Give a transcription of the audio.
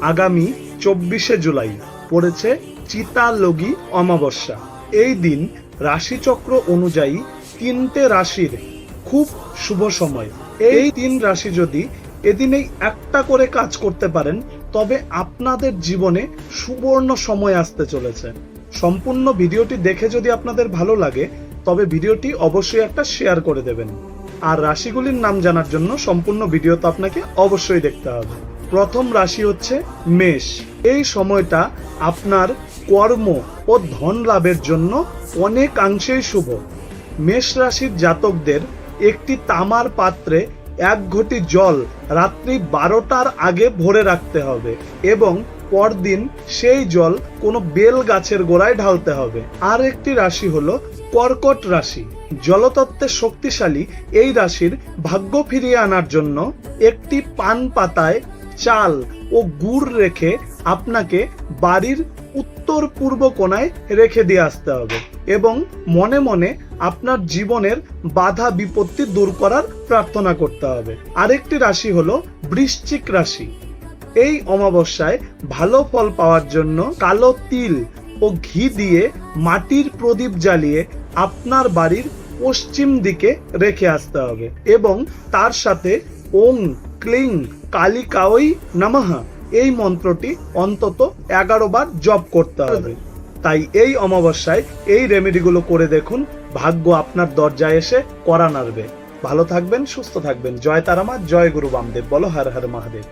আগামী চব্বিশে জুলাই পড়েছে চিতালগি অমাবস্যা। এই দিন রাশিচক্র অনুযায়ী তিনটে রাশির খুব শুভ সময়। এই তিন রাশি যদি এদিনেই একটা করে কাজ করতে পারেন, তবে আপনাদের জীবনে সুবর্ণ সময় আসতে চলেছে। সম্পূর্ণ ভিডিওটি দেখে যদি আপনাদের ভালো লাগে, তবে ভিডিওটি অবশ্যই একটা শেয়ার করে দেবেন। আর রাশিগুলির নাম জানার জন্য সম্পূর্ণ ভিডিও তো আপনাকে অবশ্যই দেখতে হবে। প্রথম রাশি হচ্ছে মেষ। এই সময়টা আপনার কর্ম ও ধন লাভের জন্য অনেকাংশেই শুভ। মেষ রাশির জাতকদের একটি তামার পাত্রে এক ঘটি জল রাত্রি বারোটার আগে ভরে রাখতে হবে এবং পরদিন সেই জল কোনো বেল গাছের গোড়ায় ঢালতে হবে। আর একটি রাশি হলো কর্কট রাশি। জলতত্ত্বে শক্তিশালী এই রাশির ভাগ্য ফিরিয়ে আনার জন্য একটি পান পাতায় চাল ও গুড় রেখে আপনাকে বাড়ির উত্তর পূর্ব কোণায় রেখে দিয়ে আসতে হবে এবং মনে মনে আপনার জীবনের বাধা বিপত্তি দূর করার প্রার্থনা করতে হবে। আরেকটি রাশি হলো বৃশ্চিক রাশি। এই অমাবস্যায় ভালো ফল পাওয়ার জন্য কালো তিল ও ঘি দিয়ে মাটির প্রদীপ জ্বালিয়ে আপনার বাড়ির পশ্চিম দিকে রেখে আসতে হবে এবং তার সাথে ওং ক্লিং কালিকাওই নামাহা এই মন্ত্রটি অন্তত এগারো বার জপ করতে হবে। তাই এই অমাবস্যায় এই রেমেডিগুলো করে দেখুন, ভাগ্য আপনার দরজায় এসে করা নাড়বে। ভালো থাকবেন, সুস্থ থাকবেন। জয় তারামা, জয় গুরু বামদেব। বলো হর হর মহাদেব।